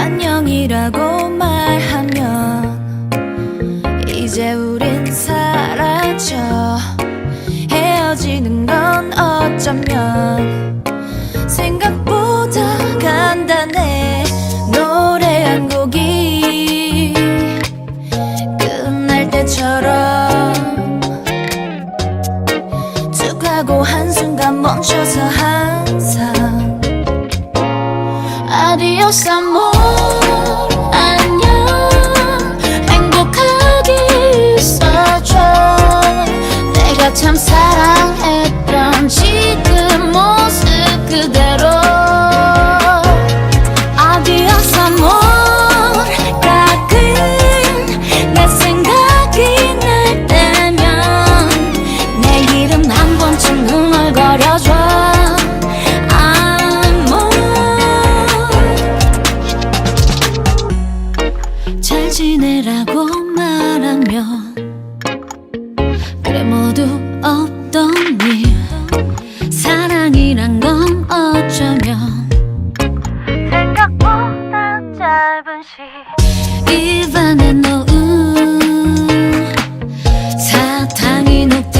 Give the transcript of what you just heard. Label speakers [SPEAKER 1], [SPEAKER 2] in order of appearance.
[SPEAKER 1] 안녕이라고 말하면 이제 우린 사라져. 헤어지는 건 어쩌면 생각보다 간단해. 노래 한 곡이 끝날 때처럼 툭 하고 한순간 멈춰서 항상 아디오스 아모 안녕. 행복하게 있어줘. 내가 참 사랑 지내라고 말하면 그래 모두 없던 일. 사랑이란 건 어쩌면 생각보다 짧은 시 입안에 넣은 사탕이 녹